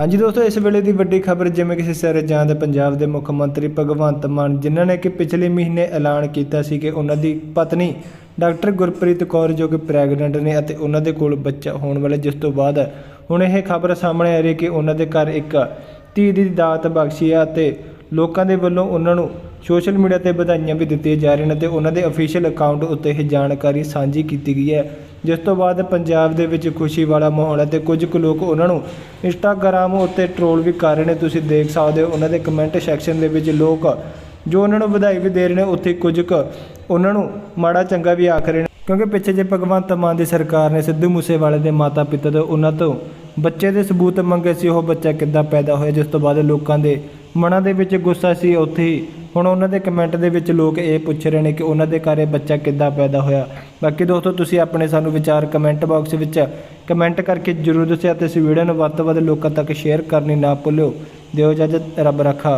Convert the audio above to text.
ਹਾਂਜੀ ਦੋਸਤੋ, ਇਸ ਵੇਲੇ ਦੀ ਵੱਡੀ ਖਬਰ ਜਿਵੇਂ ਕਿ ਸਿਰ ਜਾਂਦੇ ਪੰਜਾਬ ਦੇ ਮੁੱਖ ਮੰਤਰੀ ਭਗਵੰਤ ਮਾਨ, ਜਿਨ੍ਹਾਂ ਨੇ ਕਿ ਪਿਛਲੇ ਮਹੀਨੇ ਐਲਾਨ ਕੀਤਾ ਸੀ ਕਿ ਉਹਨਾਂ ਦੀ ਪਤਨੀ ਡਾਕਟਰ ਗੁਰਪ੍ਰੀਤ ਕੌਰ ਜੋ ਕਿ ਪ੍ਰੈਗਨੈਂਟ ਨੇ ਅਤੇ ਉਹਨਾਂ ਦੇ ਕੋਲ ਬੱਚਾ ਹੋਣ ਵਾਲਾ ਜਿਸ ਤੋਂ ਬਾਅਦ ਹੁਣ ਇਹ ਖਬਰ ਸਾਹਮਣੇ ਆ ਰਹੀ ਹੈ ਕਿ ਉਹਨਾਂ ਦੇ ਘਰ ਇੱਕ ਧੀ ਦੀ ਦਾਤ ਬਖਸ਼ੀ ਹੈ ਅਤੇ ਲੋਕਾਂ ਦੇ ਵੱਲੋਂ ਉਹਨਾਂ ਨੂੰ ਸੋਸ਼ਲ ਮੀਡੀਆ ਤੇ ਵਧਾਈਆਂ ਵੀ ਦਿੱਤੀਆਂ ਜਾ ਰਹੀਆਂ ਨੇ ਤੇ ਉਹਨਾਂ ਦੇ ਅਫੀਸ਼ੀਅਲ ਅਕਾਊਂਟ ਉੱਤੇ ਇਹ ਜਾਣਕਾਰੀ ਸਾਂਝੀ ਕੀਤੀ ਗਈ ਹੈ। ਜਿਸ ਤੋਂ ਬਾਅਦ ਪੰਜਾਬ ਦੇ ਵਿੱਚ ਖੁਸ਼ੀ ਵਾਲਾ ਮਾਹੌਲ ਹੈ ਤੇ ਕੁਝ ਕੁ ਲੋਕ ਉਹਨਾਂ ਨੂੰ ਇੰਸਟਾਗ੍ਰਾਮ ਉੱਤੇ ਟ੍ਰੋਲ ਵੀ ਕਰ ਰਹੇ ਨੇ। ਤੁਸੀਂ ਦੇਖ ਸਕਦੇ ਹੋ ਉਹਨਾਂ ਦੇ ਕਮੈਂਟ ਸੈਕਸ਼ਨ ਦੇ ਵਿੱਚ ਲੋਕ ਜੋ ਉਹਨਾਂ ਨੂੰ ਵਧਾਈ ਵੀ ਦੇ ਰਹੇ ਨੇ, ਉੱਥੇ ਕੁਝ ਕੁ ਉਹਨਾਂ ਨੂੰ ਮਾੜਾ ਚੰਗਾ ਵੀ ਆਖ ਰਹੇ ਨੇ। ਕਿਉਂਕਿ ਪਿੱਛੇ ਜੇ ਭਗਵੰਤ ਮਾਨ ਦੀ ਸਰਕਾਰ ਨੇ ਸਿੱਧੂ ਮੂਸੇਵਾਲੇ ਦੇ ਮਾਤਾ ਪਿਤਾ ਤੋਂ ਉਹਨਾਂ ਤੋਂ ਬੱਚੇ ਦੇ ਸਬੂਤ ਮੰਗੇ ਸੀ, ਉਹ ਬੱਚਾ ਕਿੱਦਾਂ ਪੈਦਾ ਹੋਇਆ? ਜਿਸ ਤੋਂ ਬਾਅਦ ਲੋਕਾਂ ਦੇ ਮਨਾਂ ਦੇ ਵਿੱਚ ਗੁੱਸਾ ਸੀ, ਉੱਥੇ ਹੀ ਹੁਣ ਉਹਨਾਂ ਦੇ ਕਮੈਂਟ ਦੇ ਵਿੱਚ ਲੋਕ ਇਹ ਪੁੱਛ ਰਹੇ ਨੇ ਕਿ ਉਹਨਾਂ ਦੇ ਘਰੇ ਬੱਚਾ ਕਿੱਦਾਂ ਪੈਦਾ ਹੋਇਆ। ਬਾਕੀ ਦੋਸਤੋ, ਤੁਸੀਂ ਆਪਣੇ ਸਾਨੂੰ ਵਿਚਾਰ ਕਮੈਂਟ ਬਾਕਸ ਵਿੱਚ ਕਮੈਂਟ ਕਰਕੇ ਜਰੂਰ ਦੱਸਿਆ ਤੇ ਇਸ ਵੀਡੀਓ ਨੂੰ ਵੱਧ ਤੋਂ ਵੱਧ ਲੋਕਾਂ ਤੱਕ ਸ਼ੇਅਰ ਕਰਨੀ ਨਾ ਭੁੱਲਿਓ। ਦਿਓ ਇਜਾਜ਼ਤ, ਰੱਬ ਰੱਖਾ।